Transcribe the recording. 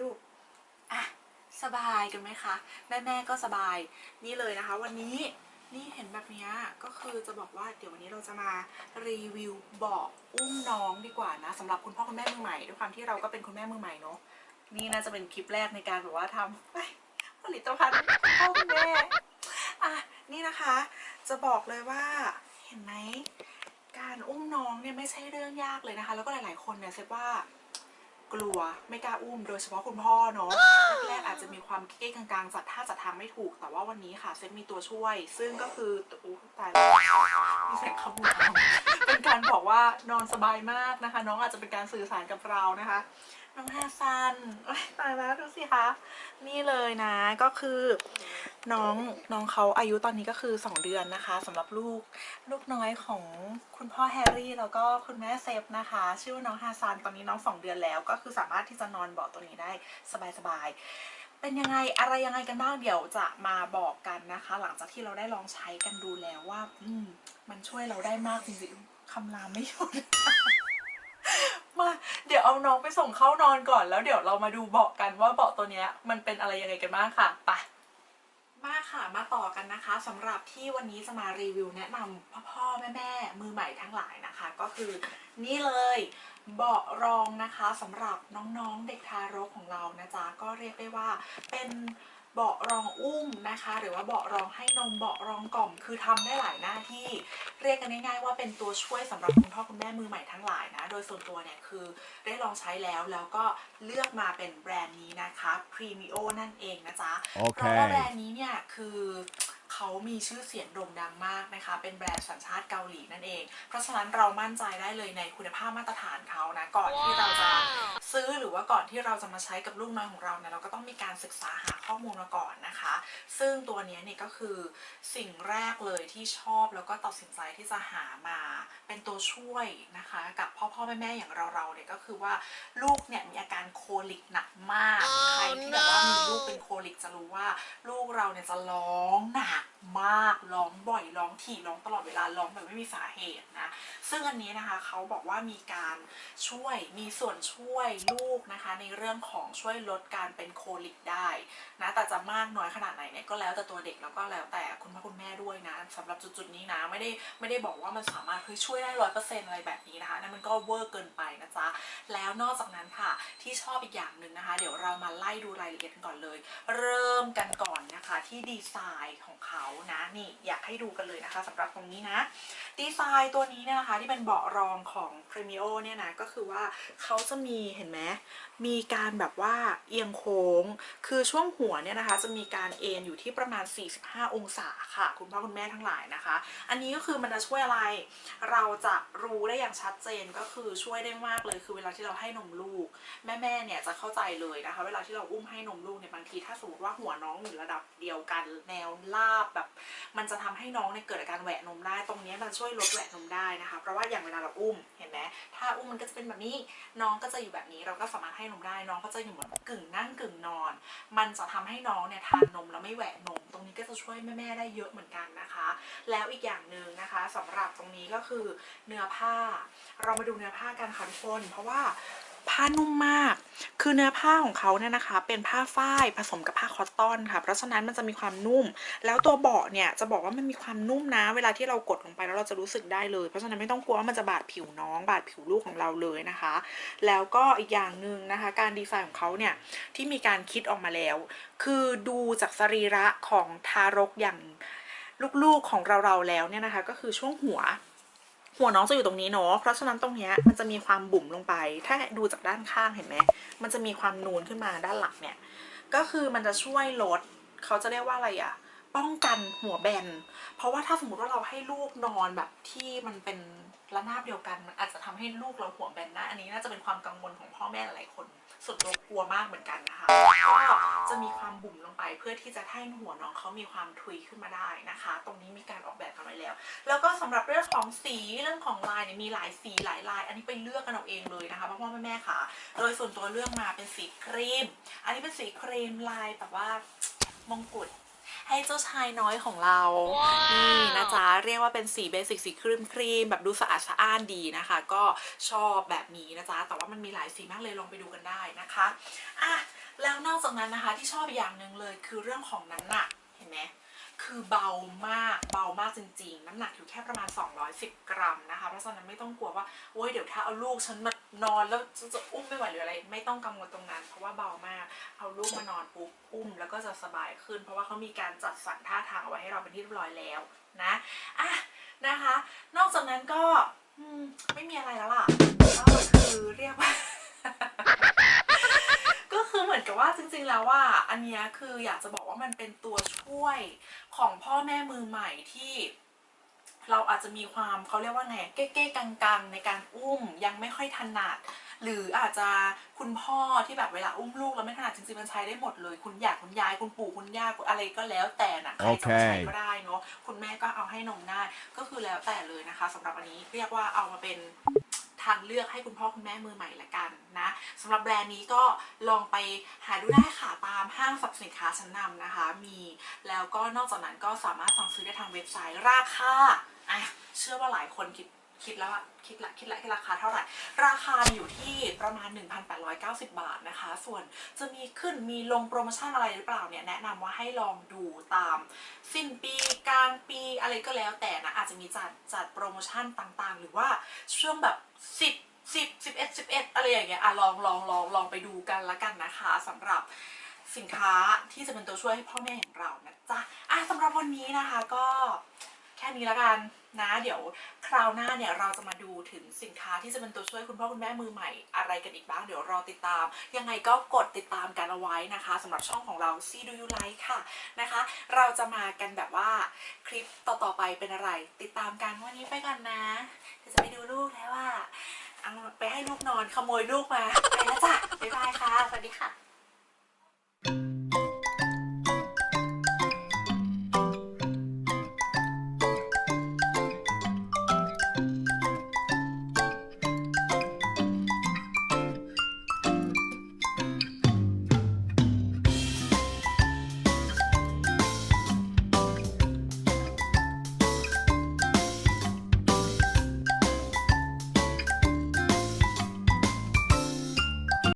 ลูกอะสบายกันไหมคะ แม่แม่ก็สบายนี่เลยนะคะ วันนี้นี่เห็นแบบนี้ก็คือจะบอกว่าเดี๋ยววันนี้เราจะมารีวิวเบาะอุ้มน้องดีกว่านะสำหรับคุณพ่อคุณแม่มือใหม่ด้วยความที่เราก็เป็นคุณแม่มือใหม่เนาะนี่น่าจะเป็นคลิปแรกในการแบบว่าทำผลิตภัณฑ์พ่อคุณแม่อะนี่นะคะ จะบอกเลยว่าเห็นไหมการอุ้มน้องเนี่ยไม่ใช่เรื่องยากเลยนะคะ แล้วก็หลาย ๆ คนเนี่ยเซฟว่า กลัวไม่กล้าอุ้มโดยเฉพาะคุณพ่อเนาะแรกๆอาจจะมีความเก้กลางๆจัดท่าจัดทางไม่ถูก แต่ว่าวันนี้ค่ะเซฟมีตัวช่วย ซึ่งก็คืออู้ตายแล้วมีเสียงขมุนเป็นการบอกว่านอนสบายมากนะคะ น้องอาจจะเป็นการสื่อสารกับเรานะคะ น้องฮาซันโอ๊ยตายแล้วดูสิคะนี่เลยนะก็คือ น้องน้องเขาอายุตอนนี้ก็คือ 2 เดือนนะคะสำหรับลูกลูกน้อยของคุณพ่อแฮร์รี่แล้วก็คุณแม่เซฟนะคะ ชื่อว่าน้องฮาซานตอนนี้น้อง 2 เดือนแล้ว ก็คือสามารถที่จะนอนเบาะตัวนี้ได้สบายๆเป็นยังไงอะไรยังไงกันบ้างเดี๋ยวจะมาบอกกันนะคะ หลังจากที่เราได้ลองใช้กันดูแล้วว่า อืมมันช่วยเราได้มากจริงๆคำรามไม่หยุดมาเดี๋ยวเอาน้องไปส่งเข้านอนก่อนแล้วเดี๋ยวเรามาดูเบาะกันว่าเบาะตัวเนี้ยมันเป็นอะไรยังไงกันบ้างค่ะไป มาค่ะมาต่อกันนะคะสำหรับที่วันนี้จะมารีวิวแนะนำพ่อพ่อแม่แม่มือใหม่ทั้งหลายนะคะ ก็คือนี่เลยเบาะรองนะคะสำหรับน้องๆเด็กทารกของเรานะจ๊ะก็เรียกได้ว่าเป็น เบาะรองอุ้มนะคะ หรือว่าเบาะรองให้นมเบาะรองกล่อม คือทำได้หลายหน้าที่ เรียกกันง่ายๆว่าเป็นตัวช่วยสำหรับคุณพ่อคุณแม่มือใหม่ทั้งหลายนะ โดยส่วนตัวเนี่ยคือได้ลองใช้แล้วแล้วก็เลือกมาเป็นแบรนด์นี้นะคะ Premio นั่นเองนะจ๊ะเพราะว่าแบร Okay. นด์นี้เนี่ยคือ เขามีชื่อเสียงโด่งดังมากนะคะ เป็นแบรนด์สัญชาติเกาหลีนั่นเอง เพราะฉะนั้นเรามั่นใจได้เลยในคุณภาพมาตรฐานเขานะ ก่อนที่เราจะซื้อหรือว่าก่อนที่เราจะมาใช้กับลูกน้อยของเราเนี่ยเราก็ต้องมีการศึกษาหาข้อมูลมาก่อนนะคะ ซึ่งตัวนี้เนี่ยก็คือสิ่งแรกเลยที่ชอบแล้วก็ตัดสินใจที่จะหามาเป็นตัวช่วยนะคะ กับพ่อพ่อแม่แม่อย่างเราเราเนี่ยก็คือว่าลูกเนี่ยมีอาการโคลิกหนักมาก ใครที่แบบว่ามีลูกเป็นโคลิกจะรู้ว่าลูกเราเนี่ยจะร้องหนักมากร้องบ่อยร้องถี่ร้องตลอดเวลาร้องแบบไม่มีสาเหตุนะ ซึ่งอันนี้นะคะเขาบอกว่ามีการช่วยมีส่วนช่วยลูกนะคะ ในเรื่องของช่วยลดการเป็นโคลิกได้นะแต่จะมากน้อยขนาดไหนเนี่ยก็แล้วแต่ตัวเด็กแล้วก็แล้วแต่คุณพ่อคุณแม่ด้วยนะสำหรับจุดๆนี้นะไม่ได้ไม่ได้บอกว่ามันสามารถเฮ้ยช่วยได้ร้อยเปอร์เซ็นต์อะไรแบบนี้นะคะนั่นมันก็เวอร์เกินไปนะจ๊ะแล้วนอกจากนั้นค่ะที่ชอบอีกอย่างหนึ่งนะคะ เดี๋ยวเรามาไล่ดูรายละเอียดกันก่อนเลย เริ่มกันก่อน นะคะที่ดีไซน์ของเขานะนี่อยากให้ดูกันเลยนะคะสำหรับตรงนี้นะดีไซน์ตัวนี้เนี่ยนะคะที่เป็นเบาะรองของ Premio เนี่ยนะก็คือว่าเขาจะมีเห็นไหมมีการแบบว่าเอียงโค้ง คือช่วงหัวเนี่ยนะคะจะมีการเอ็นอยู่ที่ประมาณ 45 องศาค่ะ คุณพ่อคุณแม่ทั้งหลายนะคะ อันนี้ก็คือมันจะช่วยอะไร เราจะรู้ได้อย่างชัดเจนก็คือช่วยได้มากเลยคือเวลาที่เราให้นมลูก แม่ๆเนี่ยจะเข้าใจเลยนะคะ เวลาที่เราอุ้มให้นมลูกเนี่ยบางทีถ้าสมมติว่าหัวน้องอยู่ระดับเดียวกันแนวลาบแบบ มันจะทำให้น้องเนี่ยเกิดอาการแหวะนมได้ ตรงนี้มันช่วยลดแหวะนมได้นะคะ เพราะว่าอย่างเวลาเราอุ้มเห็นไหมถ้าอุ้มมันก็จะเป็นแบบนี้น้องก็จะอยู่แบบนี้เราก็สามารถให้นมได้ น้องก็จะอยู่เหมือนกึ่งนั่งกึ่งนอน มันจะทำให้น้องเนี่ยทานนมแล้วไม่แหวะนม ตรงนี้ก็จะช่วยแม่ๆได้เยอะเหมือนกันนะคะ แล้วอีกอย่างหนึ่งนะคะสำหรับตรงนี้ก็คือเนื้อผ้า เรามาดูเนื้อผ้ากันค่ะทุกคน เพราะว่า ผ้านุ่มมาก คือเนื้อผ้าของเขาเนี่ยนะคะ เป็นผ้าฝ้ายผสมกับผ้าคอตตอนค่ะ เพราะฉะนั้นมันจะมีความนุ่ม แล้วตัวเบาะเนี่ยจะบอกว่ามันมีความนุ่มนะ เวลาที่เรากดลงไปแล้วเราจะรู้สึกได้เลย เพราะฉะนั้นไม่ต้องกลัวว่ามันจะบาดผิวน้อง บาดผิวลูกของเราเลยนะคะ แล้วก็อีกอย่างหนึ่งนะคะ การดีไซน์ของเขาเนี่ยที่มีการคิดออกมาแล้ว คือดูจากสรีระของทารกอย่างลูกๆของเราๆแล้วเนี่ยนะคะ ก็คือช่วงหัว หัวน้องจะอยู่ตรงนี้เนาะ เพราะฉะนั้นตรงเนี้ยมันจะมีความบุ๋มลงไป ถ้าดูจากด้านข้างเห็นไหม มันจะมีความนูนขึ้นมาด้านหลังเนี่ย ก็คือมันจะช่วยลดเขาจะเรียกว่าอะไรอะ ป้องกันหัวแบน เพราะว่าถ้าสมมติว่าเราให้ลูกนอนแบบที่มันเป็นระนาบเดียวกัน มันอาจจะทำให้ลูกเราหัวแบนได้ อันนี้น่าจะเป็นความกังวลของพ่อแม่หลายคนส่วนตัวกลัวมากเหมือนกันนะคะ ก็จะมีความบุ๋มลงไปเพื่อที่จะให้หัวน้องเขามีความทุยขึ้นมาได้นะคะ ตรงนี้มีการออกแบบกันไว้แล้ว แล้วก็สำหรับเรื่องของสีเรื่องของลายเนี่ยมีหลายสีหลายลาย อันนี้ไปเลือกกันเอาเองเลยนะคะพ่อพ่อแม่แม่ค่ะ โดยส่วนตัวเลือกมาเป็นสีครีม อันนี้เป็นสีครีมลายแบบว่ามงกุฎ ให้เจ้าชายน้อยของเรา นี่นะจ๊ะ เรียกว่าเป็นสีเบสิกสีครีมครีมแบบดูสะอาดสะอ้านดีนะคะ ก็ชอบแบบนี้นะจ๊ะ แต่ว่ามันมีหลายสีมากเลยลองไปดูกันได้นะคะอะแล้วนอกจากนั้นนะคะที่ชอบอีกอย่างหนึ่งเลยคือเรื่องของน้ำหนักเห็นไหม คือเบามากเบามากจริงๆ น้ำหนักอยู่แค่ประมาณ 210 กรัมนะคะ เพราะฉะนั้นไม่ต้องกลัวว่าโอ๊ยเดี๋ยวถ้าเอาลูกฉันมานอนแล้วจะจะอุ้มไม่ไหวหรืออะไร ไม่ต้องกังวลตรงนั้น เพราะว่าเบามาก เอาลูกมานอนปุ๊บอุ้มแล้วก็จะสบายขึ้น เพราะว่าเขามีการจัดสรรท่าทางเอาไว้ให้เราเป็นที่เรียบร้อยแล้วนะอะนะคะ นอกจากนั้นก็ไม่มีอะไรแล้วล่ะก็คือเรียกว่า เหมือนกับว่าจริงๆแล้วว่าอันนี้คืออยากจะบอกว่ามันเป็นตัวช่วยของพ่อแม่มือใหม่ที่เราอาจจะมีความเขาเรียกว่าไงเก้ๆกังๆ ในการอุ้มยังไม่ค่อยถนัด หรืออาจจะคุณพ่อที่แบบเวลาอุ้มลูกแล้วไม่ถนัดจริงๆมันใช้ได้หมดเลย คุณอยากคุณยายคุณปู่คุณย่าอะไรก็แล้วแต่นะใครจะมาใช้ก็ได้เนาะคุณแม่ก็เอาให้นมได้ก็คือแล้วแต่เลยนะคะสำหรับอันนี้เรียกว่าเอามาเป็น ทางเลือกให้คุณพ่อคุณแม่มือใหม่ละกันนะสำหรับแบรนด์นี้ก็ลองไปหาดูได้ค่ะตามห้างสรรพสินค้าชั้นนำนะคะ มีแล้วก็นอกจากนั้นก็สามารถสั่งซื้อได้ทางเว็บไซต์ราคาอะเชื่อว่าหลายคนคิด คิดแล้วคิดละคิดละคิดราคาเท่าไหร่ ราคาอยู่ที่ประมาณ 1,890 บาทนะคะ ส่วนจะมีขึ้นมีลงโปรโมชั่นอะไรหรือเปล่าเนี่ยแนะนำว่าให้ลองดูตาม สิ้นปีกลางปีอะไรก็แล้วแต่นะ อาจจะมีจัดจัดโปรโมชั่นต่างๆ หรือว่าช่วงแบบ 10 10 11 11 อะไรอย่างเงี้ยอะลองลองลองลองไปดูกันละกันนะคะสำหรับสินค้าที่จะเป็นตัวช่วยให้พ่อแม่อย่างเรานะจ๊ะอะสำหรับวันนี้นะคะก็ ค่นี้ละกันนะ เดี๋ยวคราวหน้าเนี่ยเราจะมาดูถึงสินค้าที่จะเป็นตัวช่วยคุณพ่อคุณแม่มือใหม่อะไรกันอีกบ้าง เดี๋ยวรอติดตาม ยังไงก็กดติดตามกันเอาไว้นะคะสำหรับช่องของเรา See Do You Like ค่ะนะคะ เราจะมากันแบบว่าคลิปต่อๆไปเป็นอะไร ติดตามกันวันนี้ไปก่อนนะเดี๋ยวจะไปดูลูกแล้วว่าไปให้ลูกนอนขโมยลูกมาไปแล้วจ้ะบ๊ายบายค่ะสวัสดีค่ะ